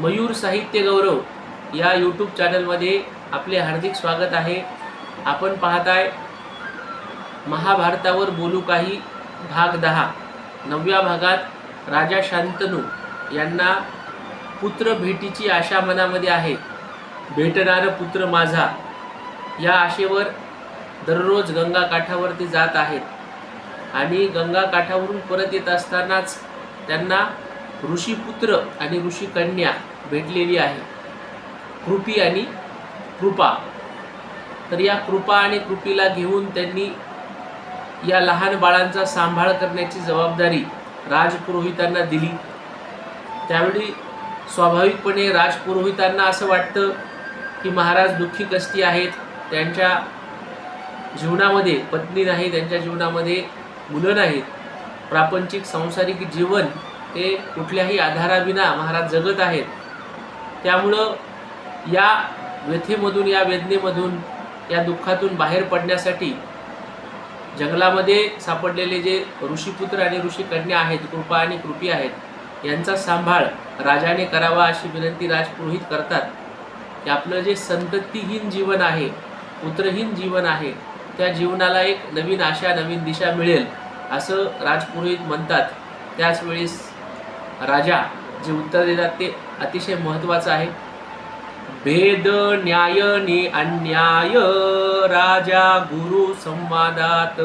मयूर साहित्य गौरव या यूट्यूब चॅनलमध्ये आपले हार्दिक स्वागत आहे. आपण पाहताय महाभारतावर बोलू काही भाग दहा. नवव्या भागात राजा शांतनू यांना पुत्र भेटीची आशा मनामध्ये आहे. भेटणारं पुत्र माझा. या आशेवर दररोज गंगाकाठावरती जात आहेत. आणि गंगा काठावरून परत येत असतानाच त्यांना ऋषीपुत्र आणि ऋषीकन्या भेटलेली आहे. कृपी आणि कृपा. तर या कृपा आणि कृपीला घेऊन त्यांनी या लहान बाळांचा सांभाळ करण्याची जबाबदारी राजपुरोहितांना दिली. त्यावेळी स्वाभाविकपणे राजपुरोहितांना असं वाटतं की महाराज दुःखी कष्टी आहेत. त्यांच्या जीवनामध्ये पत्नी नाही त्यांच्या जीवनामध्ये मुलं नाहीत. प्रापंचिक सांसारिक जीवन ते कुठल्याही आधाराविना महाराज जगत आहेत. त्यामुळं या व्यथेमधून या वेदनेमधून या दुःखातून बाहेर पडण्यासाठी जंगलामध्ये सापडलेले जे ऋषीपुत्र आणि ऋषी कन्या आहेत कृपा आणि कृपी आहेत यांचा सांभाळ राजाने करावा अशी विनंती राजपुरोहित करतात. की आपलं जे संततीहीन जीवन आहे पुत्रहीन जीवन आहे त्या जीवनाला एक नवीन आशा नवीन दिशा मिळेल असं राजपुरोहित म्हणतात. त्याच वेळेस राजा जे उत्तर देतात ते अतिशय महत्त्वाचं आहे. भेद न्याय नि अन्याय राजा गुरु संवादात.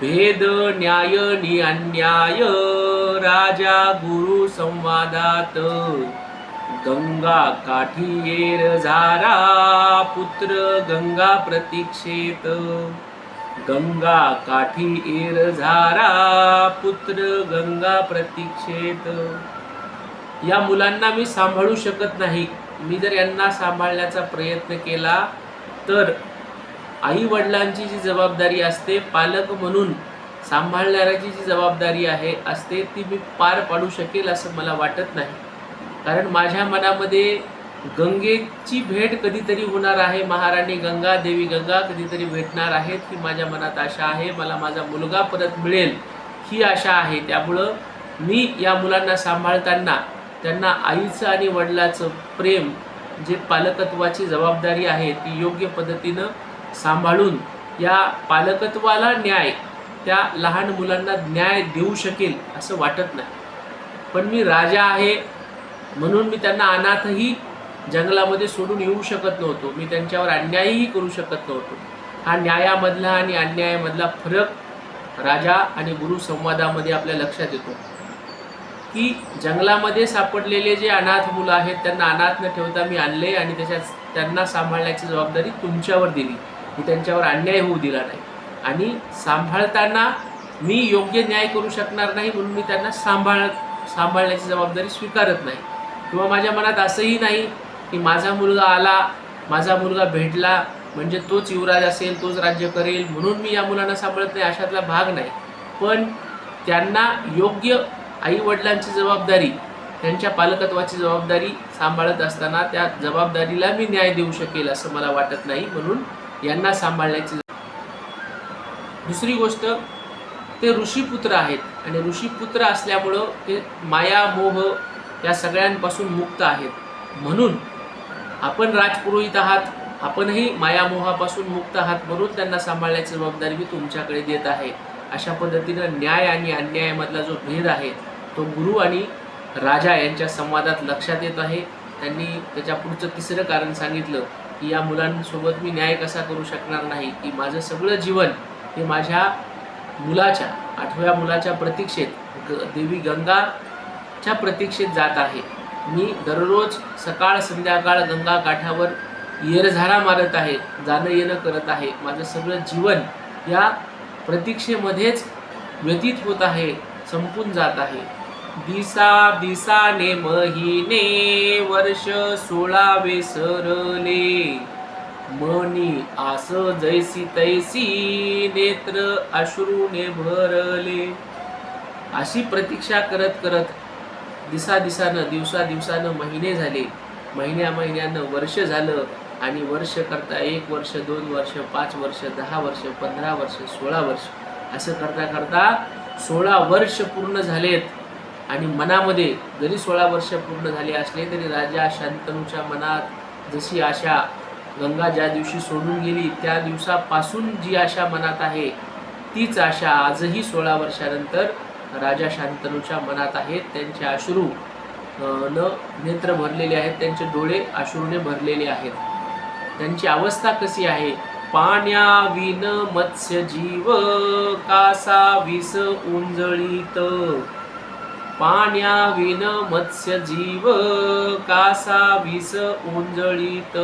भेद न्याय नि अन्याय राजा गुरु संवादात. गंगा काठी येर झारा पुत्र गंगा प्रतीक्षेत. गंगा काठी येर झारा पुत्र गंगा प्रतीक्षेत. या मुलांना मी सांभाळू शकत नाही. मी जर यांना सांभाळण्याचा प्रयत्न केला तर आई वडिलांची जी जबाबदारी असते पालक म्हणून सांभाळणाऱ्याची जी जबाबदारी आहे असते ती मी पार पाडू शकेल असं मला वाटत नाही. कारण माझ्या मनामध्ये गंगेची भेट कधीतरी होणार आहे. महाराणी गंगा देवी गंगा कधीतरी भेटणार आहेत ही माझ्या मनात आशा आहे. मला माझा मुलगा परत मिळेल ही आशा आहे. त्यामुळं मी या मुलांना सांभाळताना त्यांना आईचं आणि वडिलाचं प्रेम जे पालकत्वाची जबाबदारी आहे ती योग्य पद्धतीनं सांभाळून या पालकत्वाला न्याय त्या लहान मुलांना न्याय देऊ शकेल असं वाटत नाही. पण मी राजा आहे म्हणून मी त्यांना अनाथही जंगलामध्ये सोडून येऊ शकत नव्हतो. मी त्यांच्यावर अन्यायही करू शकत नव्हतो. हा न्यायामधला आणि अन्यायामधला फरक राजा आणि गुरु संवादामध्ये आपल्या लक्षात येतो. की जंगलामध्ये सापडलेले जे अनाथ मुलं आहेत त्यांना अनाथ न ठेवता मी आणले आणि त्याच्या त्यांना सांभाळण्याची जबाबदारी तुमच्यावर दिली. मी त्यांच्यावर अन्याय होऊ दिला नाही. आणि सांभाळताना मी योग्य न्याय करू शकणार नाही म्हणून मी त्यांना सांभाळ सांभाळण्याची जबाबदारी स्वीकारत नाही. किंवा माझ्या मनात असंही नाही की माझा मुलगा आला माझा मुलगा भेटला म्हणजे तोच युवराज असेल तोच राज्य करेल म्हणून मी या मुलांना सांभाळत नाही अशातला भाग नाही. पण त्यांना योग्य आईवडिलांची जबाबदारी त्यांच्या पालकत्वाची जबाबदारी सांभाळत असताना त्या जबाबदारीला मी न्याय देऊ शकेल असं मला वाटत नाही म्हणून यांना सांभाळण्याची दुसरी गोष्ट ते ऋषीपुत्र आहेत आणि ऋषीपुत्र असल्यामुळं ते माया मोह या सगळ्यांपासून मुक्त आहेत. म्हणून आपण राजपुरोहित आहात आपणही मायामोहापासून मुक्त आहात म्हणून त्यांना सांभाळण्याची जबाबदारी मी तुमच्याकडे देत आहे. अशा पद्धतीनं न्याय आणि अन्यायामधला जो भेद आहे तो गुरु आणि राजा यांच्या संवादात लक्षात येत आहे. त्यांनी त्याच्या पुढचं तिसरं कारण सांगितलं की या मुलांसोबत मी न्याय कसा करू शकणार नाही? की माझं सगळं जीवन हे माझ्या मुलाच्या आठव्या मुलाच्या प्रतीक्षेत ग देवी गंगाच्या प्रतीक्षेत जात आहे. मी दररोज सकाळ संध्याकाळ गंगा काठावर येरझारा मारत आहे जाणं येणं करत आहे. माझं सगळं जीवन या प्रतीक्षेमध्येच व्यतीत होत आहे संपून जात आहे. दिसा दिसाने महिने वर्ष सोळावे सरले. मनी आस जैसी तैसी नेत्र अश्रूने भरले. अशी प्रतीक्षा करत करत दिसा दिसानं दिवसा दिवसानं महिने झाले. महिन्या महिन्यानं वर्ष झालं आणि वर्ष करता एक वर्ष दोन वर्ष पाच वर्ष दहा वर्ष पंधरा वर्ष सोळा वर्ष. असं करता करता सोळा वर्ष पूर्ण झालेत. आणि मनामध्ये जरी सोळा वर्ष पूर्ण झाले असले तरी राजा शांतनूच्या मनात जशी आशा गंगा ज्या दिवशी सोडून गेली त्या दिवसापासून जी आशा मनात आहे तीच आशा आजही सोळा वर्षानंतर राजा शांतनूच्या मनात आहेत. त्यांचे अश्रू न नेत्र भरलेले आहेत. त्यांचे डोळे अश्रूने भरलेले आहेत. त्यांची अवस्था कशी आहे? पाण्या विन मत्स्य जीव कासा विस उंजळीत. पाण्या विन मत्स्य जीव कासा विस उंजळीत.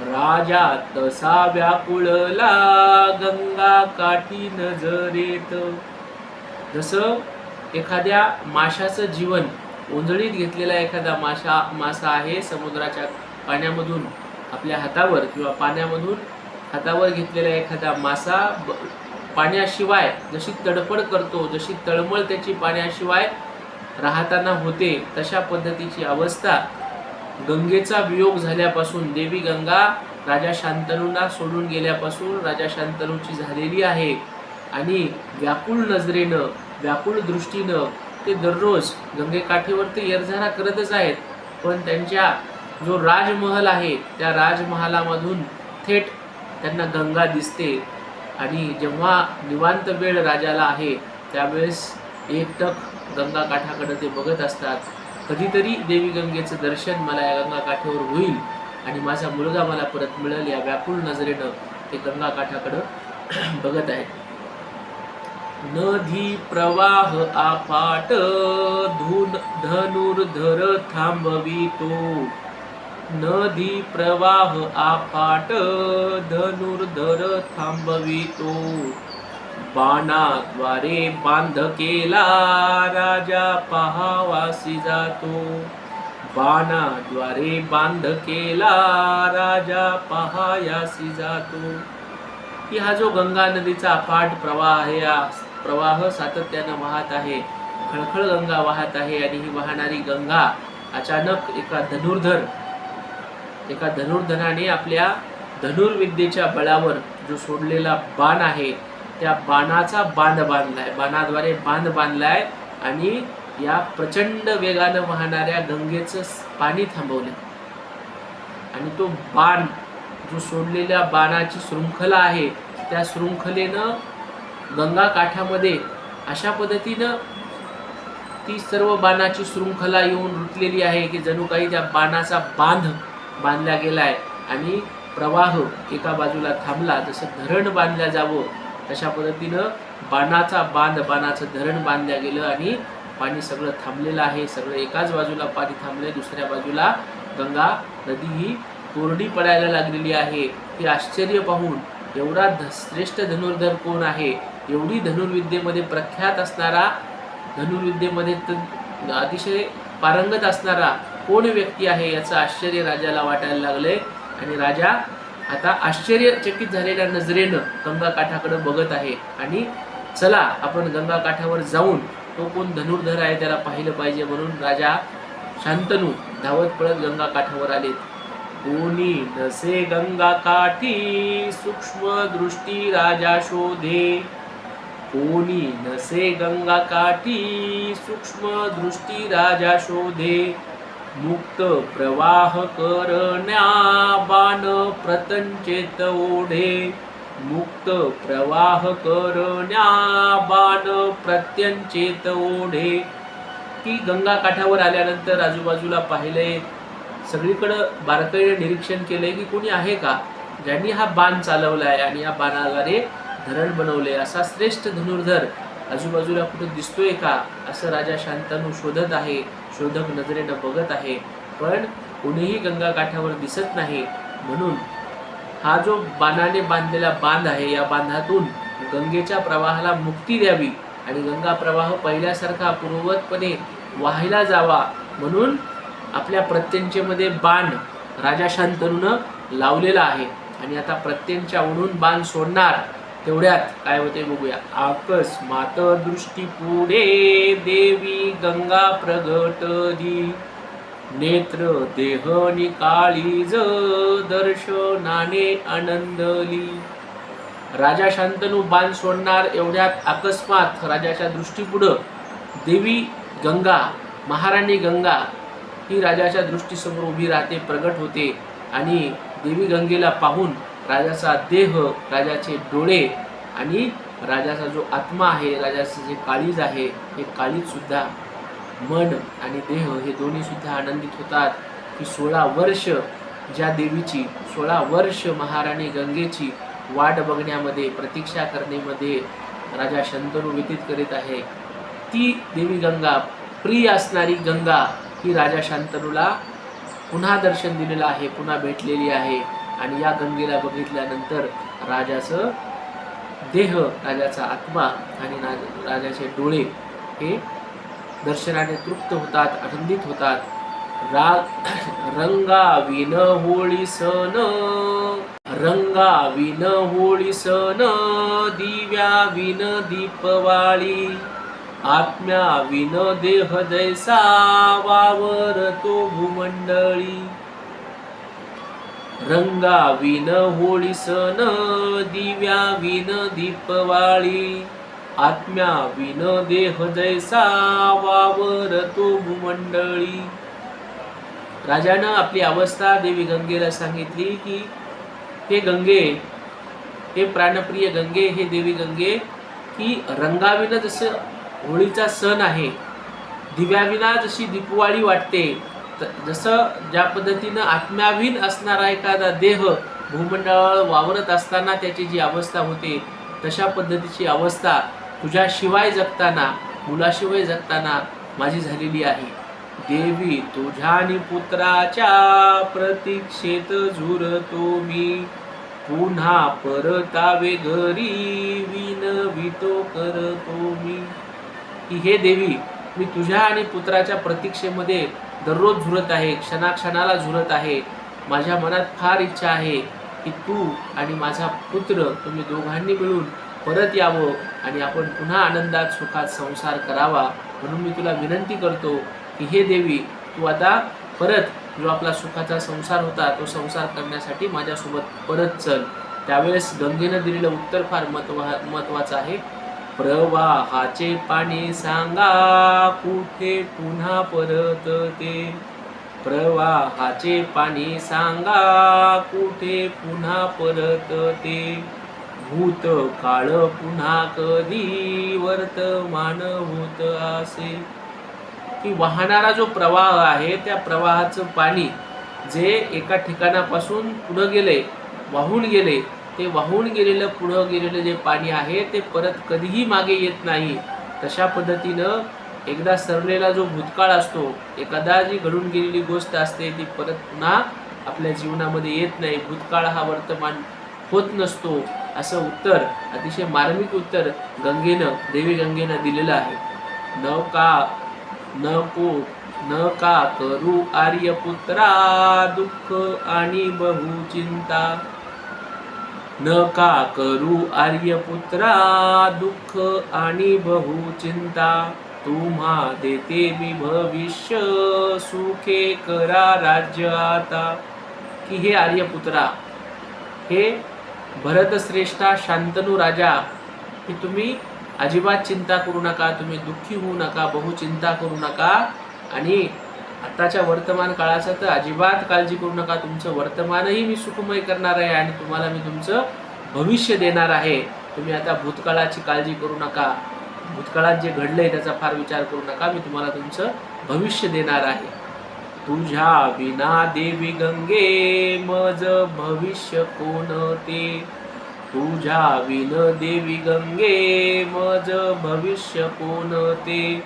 राजा तसा व्याकुळला गंगा काठी नजरेत. जसं एखाद्या माशाचं जीवन ओंजळीत घेतलेला एखादा माशा मासा आहे समुद्राच्या पाण्यामधून आपल्या हातावर किंवा पाण्यामधून हातावर घेतलेला एखादा मासा ब- पाण्याशिवाय जशी तडफड करतो जशी तळमळ त्याची पाण्याशिवाय राहताना होते तशा पद्धतीची अवस्था गंगेचा वियोग झाल्यापासून देवी गंगा राजा शांतनूंना सोडून गेल्यापासून राजा शांतनूची झालेली आहे. आणि व्याकुळ नजरेनं व्याकुळ दृष्टीनं ते दररोज गंगेकाठीवर ते येरझारा करतच आहेत. पण त्यांच्या जो राजमहल आहे त्या राजमहालामधून थेट त्यांना गंगा दिसते. आणि जेव्हा निवांत वेळ राजाला आहे त्यावेळेस एकटक गंगा काठाकडे ते बघत असतात. कधीतरी देवी गंगेचं दर्शन मला या गंगाकाठावर होईल आणि माझा मुलगा मला परत मिळेल या व्याकुळ नजरेनं ते गंगा काठाकडं बघत आहेत. नदी प्रवाह आफाट धुन धनुर्धर थांबवितो नदी प्रवाह आफाट धनुर्धर थांबवितो बाणाद्वारे बांध केला राजा पहावासी जातो. बाणाद्वारे बांध केला राजा पहायासी जातो. की हा जो गंगा नदीचा अफाट प्रवाह आहे प्रवाह सातत्यानं वाहत आहे. खळखळ गंगा वाहत आहे आणि ही वाहणारी गंगा अचानक एका धनुर्धर एका धनुर्धनाने आपल्या धनुर्विद्येच्या बळावर जो सोडलेला बाण आहे त्या बाणाचा बांध बांधलाय. बाणाद्वारे बांध बांधलाय आणि या प्रचंड वेगानं वाहणाऱ्या गंगेचं पाणी थांबवलं आणि तो बाण जो सोडलेल्या बाणाची शृंखला आहे त्या शृंखलेनं गंगा काठामध्ये अशा पद्धतीनं ती सर्व बाणाची शृंखला येऊन रुतलेली आहे की जणू काही त्या बाणाचा बांध बांधला गेला आहे आणि प्रवाह एका बाजूला थांबला जसं धरण बांधल्या जावं तशा पद्धतीनं बाणाचा बांध बाणाचं धरण बांधल्या गेलं आणि पाणी सगळं थांबलेलं आहे. सगळं एकाच बाजूला पाणी थांबलंय दुसऱ्या बाजूला गंगा नदी ही कोरडी पडायला लागलेली आहे. हे आश्चर्य पाहून एवढा ध श्रेष्ठ धनुर्धर कोण आहे? एवढी धनुर्विद्येमध्ये प्रख्यात असणारा धनुर्विद्येमध्ये तर अतिशय पारंगत असणारा कोण व्यक्ती आहे याचं आश्चर्य राजाला वाटायला लागले आणि राजा आता आश्चर्यचकित झालेल्या नजरेनं गंगाकाठाकडं बघत आहे. आणि चला आपण गंगाकाठावर जाऊन तो कोण धनुर्धर आहे त्याला पाहिलं पाहिजे म्हणून राजा शांतनू धावत पळत गंगाकाठावर आलेत कोणी नसे गंगाकाठी सूक्ष्म दृष्टी राजा शोधे. कोणी नसे गंगा काठी सूक्ष्म दृष्टी राजा शोधे मुक्त प्रवाह करण्या बाण प्रतंचेत ओढे मुक्त प्रवाह करण्या बाण प्रत्यंचेत ओढे. की गंगा काठावर आल्यानंतर आजूबाजूला पाहिले सगळीकडं बारकाईने निरीक्षण केलंय की कोणी आहे का? ज्यांनी हा बाण चालवला आहे आणि या बाणाद्वारे धरण बनवले. असा श्रेष्ठ धनुर्धर आजूबाजूला कुठे दिसतोय का? असं राजा शांतनू शोधत आहे. शोधक नजरेनं बघत आहे. पण कोणीही गंगा काठावर दिसत नाही. म्हणून हा जो बाणाने बांधलेला बांध आहे या बांधातून गंगेच्या प्रवाहाला मुक्ती द्यावी आणि गंगा प्रवाह पहिल्यासारखा पूर्ववतपणे वाहायला जावा. म्हणून आपल्या प्रत्यंचेमध्ये बाण राजा शांतनूनं लावलेला आहे. आणि आता प्रत्यंच्या उडून बाण सोडणार. तेवढ्यात काय होते बघूया. आकस्मात दृष्टी पुढे देवी गंगा प्रगटली नेत्र देह निकाळीज दर्शनाने आनंदली. राजा शांतनू बाण सोडणार एवढ्यात अकस्मात राजाच्या दृष्टीपुढं देवी गंगा महाराणी गंगा ही राजाच्या दृष्टीसमोर उभी राहते प्रगट होते. आणि देवी गंगेला पाहून राजाचा देह राजाचे डोळे आणि राजाचा जो आत्मा आहे राजाचं जे काळीज आहे हे काळीजसुद्धा मन आणि देह हे दोन्हीसुद्धा आनंदित होतात की सोळा वर्ष ज्या देवीची सोळा वर्ष महाराणी गंगेची वाट बघण्यामध्ये प्रतीक्षा करण्यामध्ये राजा शंतनू व्यतीत करीत आहे. ती देवी गंगा प्रिय असणारी गंगा ही राजा शांतनूला पुन्हा दर्शन दिलेलं आहे पुन्हा भेटलेली आहे. आणि या गंगेला बघितल्यानंतर राजाचं देह राजाचा आत्मा आणि राजाचे डोळे हे दर्शनाने तृप्त होतात आनंदित होतात. रा रंगा विन होळी सण रंगा विन होळी सण दिव्या विन दीपवाळी आत्म्या विन देह जैसा वावर तो भूमंडळी. रंगा विन होळी सण दिव्या विन दीपवाळी. आत्म्या विन देह जैसा वावर तो भूमंडळी. राजानं आपली अवस्था देवी गंगेला सांगितली की हे गंगे हे प्राणप्रिय गंगे हे देवी गंगे की रंगाविना जसं होळीचा सण आहे दिव्याविना जशी दीपवाळी वाटते त- जसं ज्या पद्धतीनं आत्म्यावीन असणारा एखादा देह भूमंडळावर वावरत असताना त्याची जी अवस्था होते तशा पद्धतीची अवस्था तुझ्याशिवाय जगताना मुलाशिवाय जगताना माझी झालेली आहे. देवी तुझ्यानी पुत्राच्या प्रतीक्षेत झुरतो मी. पुन्हा परतावे घरी विनवितो करतो मी. की हे देवी मी तुझ्या आणि पुत्राच्या प्रतीक्षेमध्ये दररोज झुरत आहे क्षणाक्षणाला झुरत आहे. माझ्या मनात फार इच्छा आहे की तू आणि माझा पुत्र तुम्ही दोघांनी मिळून परत यावं आणि आपण पुन्हा आनंदात सुखात संसार करावा. म्हणून मी तुला विनंती करतो की हे देवी तू आता परत जो आपला सुखाचा संसार होता तो संसार करण्यासाठी माझ्यासोबत परत चल. त्यावेळेस गंगेनं दिलेलं उत्तर फार महत्वा महत्त्वाचं आहे. प्रवाहाचे पाणी सांगा कुठे पुन्हा परत ते प्रवाहाचे पाणी सांगा कुठे पुन्हा परत ते भूत काळ पुन्हा कधी वर्तमान होत असे? की वाहणारा जो प्रवाह आहे त्या प्रवाहाचं पाणी जे एका ठिकाणापासून पुढं गेले वाहून गेले ते वाहून गेलेलं पुढं गेलेलं जे पाणी आहे ते परत कधीही मागे येत नाही. तशा पद्धतीनं एकदा सरलेला जो भूतकाळ असतो एखादा जी घडून गेलेली गोष्ट असते ती परत पुन्हा आपल्या जीवनामध्ये येत नाही. भूतकाळ हा वर्तमान होत नसतो असं उत्तर अतिशय मार्मिक उत्तर गंगेनं देवी गंगेनं दिलेलं आहे. न का न को न का करू आर्यपुत्रा दुःख आणि बहु नका न का करू आर्यपुत्रा दुःख आणि बहु चिंता? तुम्हा देते मी भविष्य सुखे करा राज्य आता. की हे आर्यपुत्रा हे भरतश्रेष्ठा शांतनू राजा की तुम्ही अजिबात चिंता करू नका तुम्ही दुःखी होऊ नका बहुचिंता करू नका आणि आताच्या वर्तमान काळाचं तर अजिबात काळजी करू नका. तुमचं वर्तमानही मी सुखमय करणार आहे आणि तुम्हाला मी तुमचं भविष्य देणार आहे. तुम्ही आता भूतकाळाची काळजी करू नका. भूतकाळात जे घडलंय त्याचा फार विचार करू नका. मी तुम्हाला तुमचं भविष्य देणार आहे. तुझ्या विना देवी गंगे मज भविष्य कोण ते? तुझ्या विन देवी गंगे मज भविष्य कोण ते?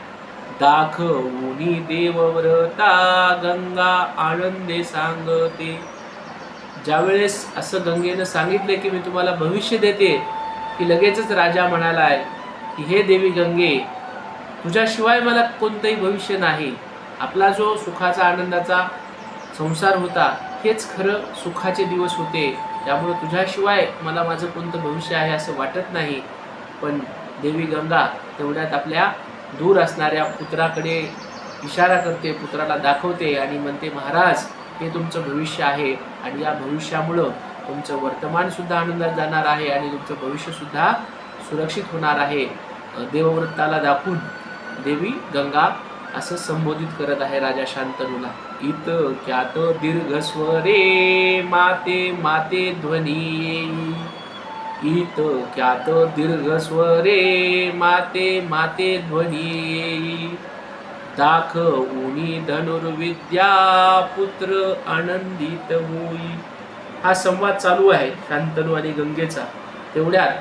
दाखवूनी देवव्रता गंगा आनंदे सांगते. ज्यावेळेस असं गंगेनं सांगितलं की मी तुम्हाला भविष्य देते की लगेचच राजा म्हणालाय की हे देवी गंगे तुझ्याशिवाय मला कोणतंही भविष्य नाही. आपला जो सुखाचा आनंदाचा संसार होता हेच खरं सुखाचे दिवस होते. त्यामुळे तुझ्याशिवाय मला माझं कोणतं भविष्य आहे असं वाटत नाही. पण देवी गंगा तेवढ्यात आपल्या दूर असणाऱ्या पुत्राकडे इशारा करते पुत्राला दाखवते आणि म्हणते महाराज हे तुमचं भविष्य आहे आणि या भविष्यामुळं तुमचं वर्तमानसुद्धा आनंदात जाणार आहे आणि तुमचं भविष्यसुद्धा सुरक्षित होणार आहे. देवव्रताला दाखवून देवी गंगा असं संबोधित करत आहे राजा शांतनूला. इत क्यात दीर्घस्वरे माते माते ध्वनी इत ख्यात दीर्घ स्वरे माते माते ध्वनी दाख उनी धनुर्विद्या पुत्र आनंदित होई. हा संवाद चालू आहे शांतनू आणि गंगेचा. तेवढ्यात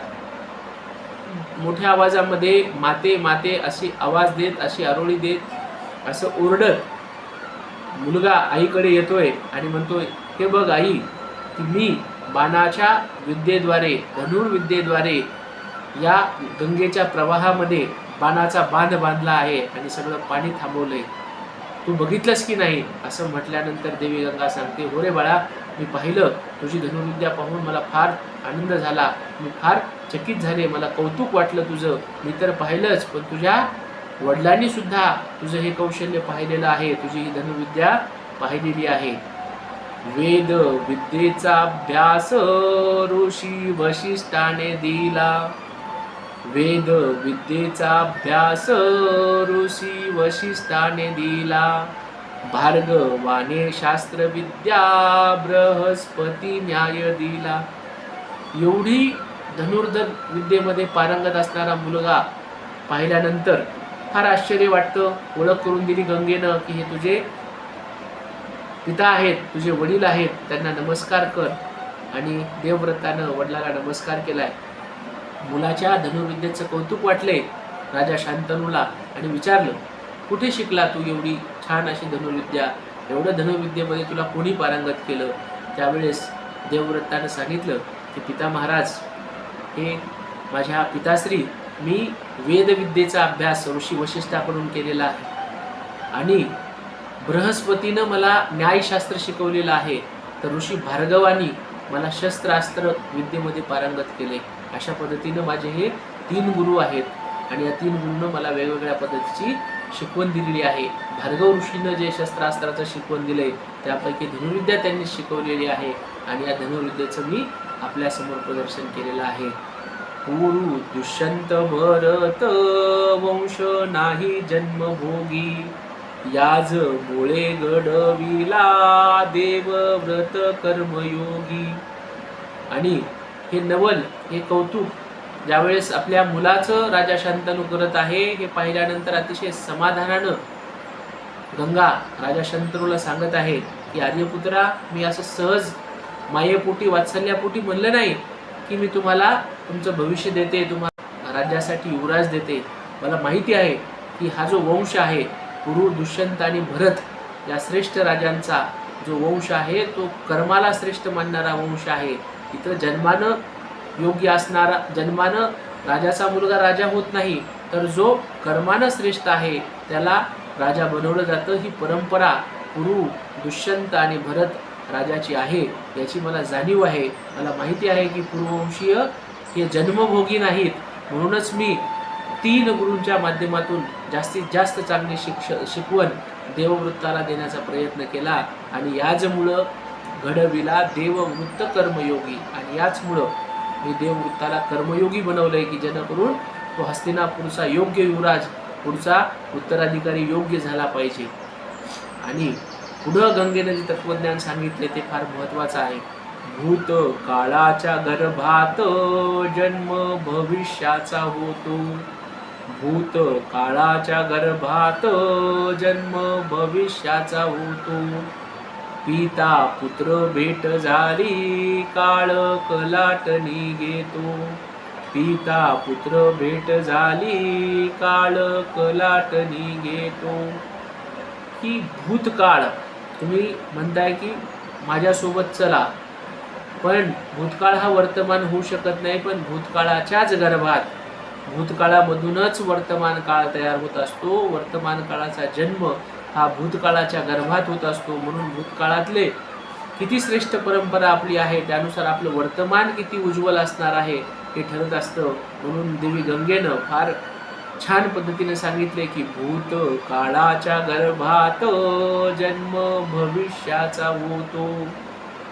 मोठ्या आवाजामध्ये माते माते अशी आवाज देत अशी आरोळी देत असं ओरडत मुलगा आईकडे येतोय आणि म्हणतोय हे बघ आई की मी बाणाच्या विद्येद्वारे धनुर्विद्येद्वारे या गंगेच्या प्रवाहामध्ये बाणाचा बांध बांधला आहे आणि सगळं पाणी थांबवलंय. तू बघितलंस की नाही? असं म्हटल्यानंतर देवी गंगा सांगते हो रे बाळा मी पाहिलं तुझी धनुर्विद्या पाहून मला फार आनंद झाला. मी फार चकित झाले. मला कौतुक वाटलं तुझं. मी तर पाहिलंच पण तुझ्या वडिलांनी सुद्धा तुझं हे कौशल्य पाहिलेलं आहे. तुझी ही धनुर्विद्या पाहिलेली आहे. वेद विद्येचा अभ्यास ऋषी वशिष्ठाने दिला. वेद विद्येचा अभ्यास ऋषी वशिष्ठाने दिला. भार्गवाने शास्त्रविद्या बृहस्पती न्याय दिला. एवढी धनुर्धर विद्येमध्ये पारंगत असणारा मुलगा पाहिल्यानंतर फार आश्चर्य वाटतं. ओळख करून दिली गंगेनं की हे तुझे पिता आहेत तुझे वडील आहेत त्यांना नमस्कार कर. आणि देवव्रतानं वडिलाला नमस्कार केलाय. मुलाच्या धनुर्विद्येचं कौतुक वाटले राजा शांतनूला आणि विचारलं कुठे शिकला तू एवढी छान अशी धनुर्विद्या? एवढं धनुर्विद्येमध्ये तुला कोणी पारंगत केलं? त्यावेळेस देवव्रतानं सांगितलं की पिता महाराज हे माझ्या पिताश्री मी वेदविद्येचा अभ्यास ऋषी वशिष्ठाकडून केलेला आहे. आणि बृहस्पतीनं मला न्यायशास्त्र शिकवलेलं आहे. तर ऋषी भार्गवानी मला शस्त्रास्त्र विद्येमध्ये पारंगत केले. अशा पद्धतीनं माझे हे तीन गुरु आहेत. आणि या तीन गुरुनं मला वेगवेगळ्या पद्धतीची शिकवण दिलेली आहे. भार्गव ऋषीनं जे शस्त्रास्त्राचं शिकवण दिलंय त्यापैकी धनुर्विद्या त्यांनी शिकवलेली आहे. आणि या धनुर्विद्येचं मी आपल्यासमोर प्रदर्शन केलेलं आहे. गुरु दुष्यंत भरत वंश नाही जन्मभोगी. याज मुळे घडविला देव व्रत कर्मयोगी. आणि हे नवल हे कौतुक ज्यावेळेस आपल्या मुलाचं राजा शांतनू करत आहे हे पाहिल्यानंतर अतिशय समाधानानं गंगा राजा शंतनूला सांगत आहे की आर्यपुत्रा मी असं सहज मायेपोटी वात्सल्यापोटी म्हणलं नाही की मी तुम्हाला तुमचं भविष्य देते तुम्हाला राज्यासाठी युवराज देते. मला माहिती आहे की हा जो वंश आहे कुरु दुष्यंत आणि भरत या श्रेष्ठ राजांचा जो वंश आहे तो कर्माला श्रेष्ठ मानणारा वंश आहे. इथं जन्मानं योग्य असणारा जन्मानं राजाचा मुलगा राजा होत नाही तर जो कर्मानं श्रेष्ठ आहे त्याला राजा बनवलं जातं. ही परंपरा कुरु दुष्यंत आणि भरत राजाची आहे याची मला जाणीव आहे. मला माहिती आहे की पूर्ववंशीय हे जन्मभोगी नाहीत. म्हणूनच मी तीन गुरूंच्या माध्यमातून जास्तीत जास्त चांगली शिक्ष शिकवण देववृत्ताला देण्याचा प्रयत्न केला आणि याचमुळं घडविला देववृत्त कर्मयोगी. आणि याचमुळं मी देववृत्ताला कर्मयोगी बनवलं आहे की जेणेकरून तो हस्तिनापूरचा योग्य युवराज पुढचा उत्तराधिकारी योग्य झाला पाहिजे. आणि पुढं गंगेनं जे तत्वज्ञान सांगितले ते फार महत्त्वाचं आहे. भूत काळाच्या गर्भात जन्म भविष्याचा होतो. भूत काळाच्या गर्भात जन्म भविष्याचा होतो. पिता पुत्र भेट झाली काळ कलाटणी घेतो. पिता पुत्र भेट झाली काळ कलाटणी घेतो. की भूतकाळ तुम्ही म्हणताय की माझ्यासोबत चला. पण भूतकाळ हा वर्तमान होऊ शकत नाही पण भूतकाळाच्याच गर्भात भूतकाळामधूनच वर्तमान काळ तयार होत असतो. वर्तमान काळाचा जन्म हा भूतकाळाच्या गर्भात होत असतो. म्हणून भूतकाळातले किती श्रेष्ठ परंपरा आपली आहे त्यानुसार आपलं वर्तमान किती उज्ज्वल असणार आहे हे ठरत असतं. म्हणून देवी गंगेनं फार छान पद्धतीने सांगितले की भूत काळाच्या गर्भात जन्म भविष्याचा होतो.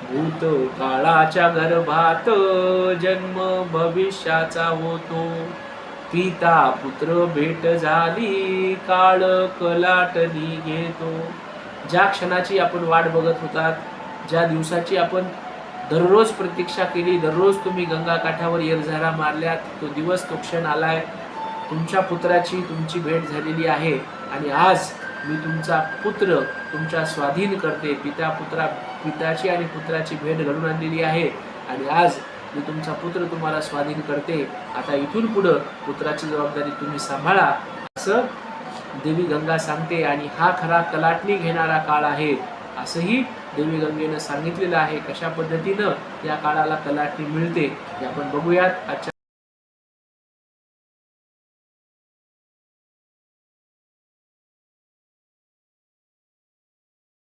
भूत काळाच्या गर्भात जन्म भविष्याचा होतो. पिता पुत्र भेट झाली काळ कलाटणी घेतो ज्या क्षणाची आपण वाट बघत होतात ज्या दिवसाची आपण दररोज प्रतीक्षा केली दररोज तुम्ही गंगा काठावर येरझारा मारल्यात तो दिवस तो क्षण आलाय. तुमच्या पुत्राची तुमची भेट झालेली आहे आणि आज मी तुमचा पुत्र तुमच्या स्वाधीन करते. पिता पुत्रा पिताची आणि पुत्राची भेट घडून आणलेली आहे आणि आज मी तुमचा पुत्र तुम्हाला स्वाधीन करते. आता इथून पुढं पुत्राची जबाबदारी तुम्ही सांभाळा. असं देवी गंगा सांगते आणि हा खरा कलाटणी घेणारा काळ आहे. असंही देवी गंगेनं सांगितलेलं आहे. कशा पद्धतीनं या काळाला कलाटणी मिळते हे आपण बघूयात. आजच्या